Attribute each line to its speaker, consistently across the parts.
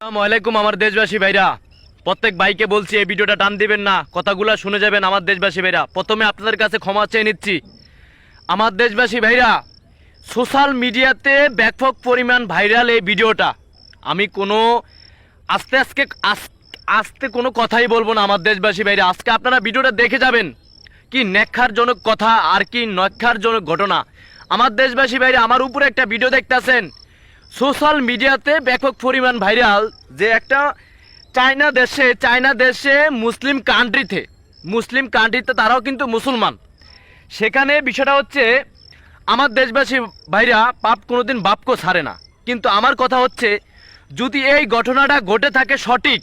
Speaker 1: আসসালামু আলাইকুম আমার দেশবাসী ভাইরা। প্রত্যেক ভাইকে বলছি, এই ভিডিওটা টান দিবেন না। কথাগুলো শুনে যাবেন আমার দেশবাসী ভাইরা। প্রথমে আপনাদের কাছে ক্ষমা চেয়ে নিচ্ছি। আমার দেশবাসী ভাইরা, সোশ্যাল মিডিয়াতে ব্যাপক পরিমাণ ভাইরাল এই ভিডিওটা। আমি কোনো আস্তে আজকে আস- আস্তে কোনো কথাই বলব না আমার দেশবাসী ভাইরা। আজকে আপনারা ভিডিওটা দেখে যাবেন কি ন্যাক্ষারজনক কথা আর কি নক্ষারজনক ঘটনা। আমার দেশবাসী ভাইরা, আমার উপরে একটা ভিডিও দেখতেছেন। সোশ্যাল মিডিয়াতে ব্যাপক পরিমাণ ভাইরাল যে একটা চায়না দেশে চায়না দেশে মুসলিম কান্ট্রিতে মুসলিম কান্ট্রিতে তারাও কিন্তু মুসলমান। সেখানে বিষয়টা হচ্ছে, আমার দেশবাসী ভাইরা পাপ কোনোদিন বাপকে ছাড়ে না। কিন্তু আমার কথা হচ্ছে, যদি এই ঘটনাটা ঘটে থাকে সঠিক,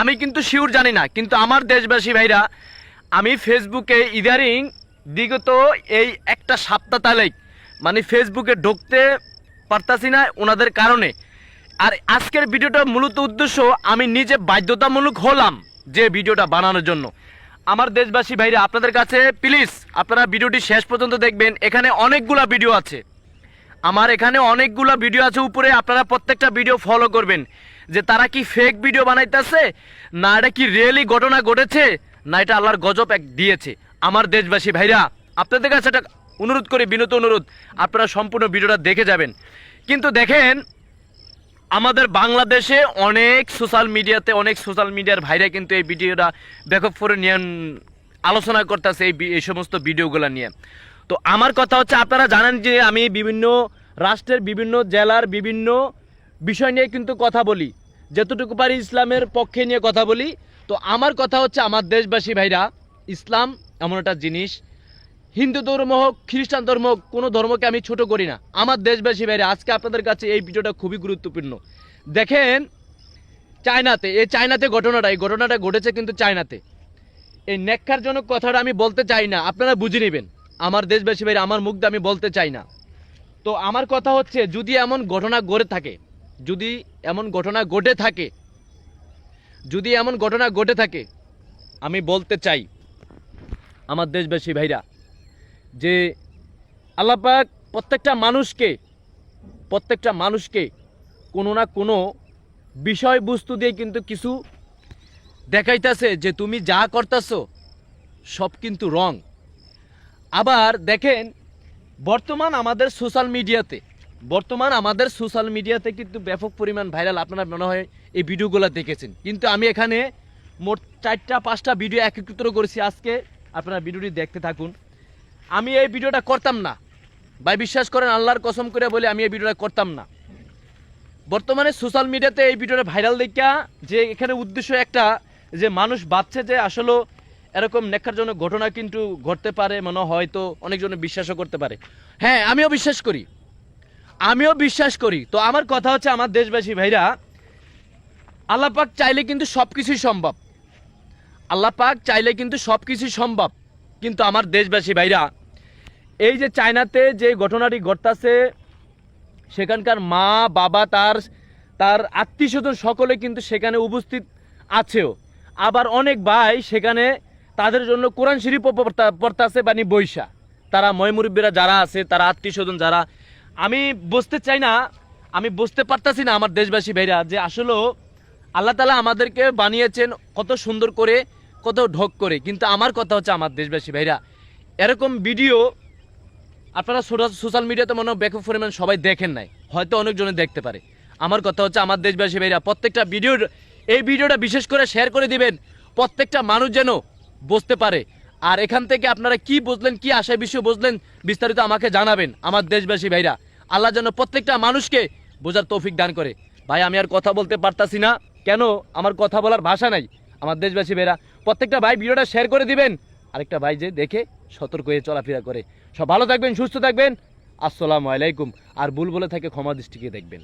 Speaker 1: আমি কিন্তু শিওর জানি না। কিন্তু আমার দেশবাসী ভাইরা, আমি ফেসবুকে ইদারিং বিগত এই একটা সপ্তাহ তালেক মানে ফেসবুকে ঢুকতে পারতাছি না ওনাদের কারণে। আর আজকের ভিডিওটা মূলত উদ্দেশ্য, আমি নিজে বাধ্যতামূলক হলাম যে ভিডিওটা বানানোর জন্য। আমার দেশবাসী ভাইরা, আপনাদের কাছে প্লিজ আপনারা ভিডিওটি শেষ পর্যন্ত দেখবেন। এখানে অনেকগুলা ভিডিও আছে। আমার এখানে অনেকগুলো ভিডিও আছে, উপরে আপনারা প্রত্যেকটা ভিডিও ফলো করবেন। যে তারা কি ফেক ভিডিও বানাইতেছে, না এটা কি রিয়েলি ঘটনা ঘটেছে, না এটা আল্লাহর গজব এক দিয়েছে। আমার দেশবাসী ভাইরা, আপনাদের কাছে একটা অনুরোধ করি, বিনত অনুরোধ, আপনারা সম্পূর্ণ ভিডিওটা দেখে যাবেন। কিন্তু দেখেন, আমাদের বাংলাদেশে অনেক সোশ্যাল মিডিয়াতে অনেক সোশ্যাল মিডিয়ার ভাইরা কিন্তু এই ভিডিওটা ব্যাপক করে নিয়ে আলোচনা করতেছে এই এই সমস্ত ভিডিওগুলো নিয়ে। তো আমার কথা হচ্ছে, আপনারা জানেন যে আমি বিভিন্ন রাষ্ট্রের বিভিন্ন জেলার বিভিন্ন বিষয় নিয়ে কিন্তু কথা বলি। যতটুকু পারি ইসলামের পক্ষে নিয়ে কথা বলি। তো আমার কথা হচ্ছে, আমার দেশবাসী ভাইরা, ইসলাম এমন একটা জিনিস হিন্দু ধর্ম হোক, খ্রিস্টান ধর্ম হোক, কোনো ধর্মকে আমি ছোট করি না। আমার দেশবাসী বাইরে আজকে আপনাদের কাছে এই ভিডিওটা খুবই গুরুত্বপূর্ণ। দেখেন, চায়নাতে, এই চায়নাতে ঘটনাটা, এই ঘটনাটা ঘটেছে কিন্তু চায়নাতে। এই ন্যাক্ষারজনক কথাটা আমি বলতে চাই না, আপনারা বুঝে নেবেন। আমার দেশবাসী বাইরে আমার মুখ আমি বলতে চাই না। তো আমার কথা হচ্ছে, যদি এমন ঘটনা ঘটে থাকে, যদি এমন ঘটনা ঘটে থাকে, যদি এমন ঘটনা ঘটে থাকে, আমি বলতে চাই, আমার দেশবাসী ভাইরা যে আল্লাপাক প্রত্যেকটা মানুষকে প্রত্যেকটা মানুষকে কোনো না কোনো বিষয়বস্তু দিয়ে কিন্তু কিছু দেখাইতেছে যে তুমি যা করতেছো সব কিন্তু রং। আবার দেখেন, বর্তমান আমাদের সোশ্যাল মিডিয়াতে বর্তমান আমাদের সোশ্যাল মিডিয়াতে কিন্তু ব্যাপক পরিমাণ ভাইরাল আপনারা মনে হয় এই ভিডিওগুলো দেখেছেন। কিন্তু আমি এখানে মোট চারটা, পাঁচটা ভিডিও একত্রিত করেছি। আজকে আপনারা ভিডিওটি দেখতে থাকুন। আমি এই ভিডিওটা করতাম না। ভাই, বিশ্বাস করেন, আল্লাহর কসম করে বলে, আমি এই ভিডিওটা করতাম না। বর্তমানে সোশ্যাল মিডিয়াতে এই ভিডিওটা ভাইরাল দেখা যে এখানে উদ্দেশ্য একটা, যে মানুষ ভাবছে যে আসলে এরকম জন্য ঘটনা কিন্তু ঘটতে পারে, মনে হয়তো অনেকজনে বিশ্বাসও করতে পারে। হ্যাঁ আমিও বিশ্বাস করি। আমিও বিশ্বাস করি। তো আমার কথা হচ্ছে আমার দেশবাসী ভাইরা আল্লাপাক চাইলে কিন্তু সব কিছুই সম্ভব আল্লাপাক চাইলে কিন্তু সব কিছুই সম্ভব। কিন্তু আমার দেশবাসী ভাইরা, এই যে চায়নাতে যে ঘটনাটি ঘটতাছে, সেখানকার মা, বাবা, তার তার আত্মীয় স্বজন সকলে কিন্তু সেখানে উপস্থিত আছেও। আবার অনেক ভাই সেখানে তাদের জন্য কোরআন শরীফ পড়তাছে বানি বৈশা। তারা ময়মুরব্বীরা যারা আছে, তারা আত্মীয় স্বজন যারা, আমি বুঝতে চাই না, আমি বুঝতে পারতাছি না আমার দেশবাসী ভাইরা যে আসলেও আল্লাহ তালা আমাদেরকে বানিয়েছেন কত সুন্দর করে কত ঢক করে, কিন্তু আমার কথা হচ্ছে আমার দেশবাসী ভাইরা, এরকম ভিডিও আপনারা সোশ্যাল মিডিয়াতে মনে হয় ব্যাপক পরিমাণ সবাই দেখেন নাই, হয়তো অনেকজনে দেখতে পারে। আমার কথা হচ্ছে আমার দেশবাসী ভাইরা, প্রত্যেকটা ভিডিওর এই ভিডিওটা বিশেষ করে শেয়ার করে দিবেন, প্রত্যেকটা মানুষ যেন বুঝতে পারে। আর এখান থেকে আপনারা কি বুঝলেন, কি আশায় বিষয় বুঝলেন, বিস্তারিত আমাকে জানাবেন আমার দেশবাসী ভাইরা। আল্লাহ যেন প্রত্যেকটা মানুষকে বোঝার তৌফিক দান করে। ভাই, আমি আর কথা বলতে পারতাছি না। কেন? আমার কথা বলার ভাষা নাই। আমার দেশবাসী বেরা প্রত্যেকটা ভাই ভিডিওটা শেয়ার করে দিবেন। আরেকটা ভাই যে দেখে সতর্ক হয়ে চলাফেরা করে। সব ভালো থাকবেন, সুস্থ থাকবেন। আসসালামু আলাইকুম। আর ভুল বলে থাকে ক্ষমা দৃষ্টিকে দেখবেন।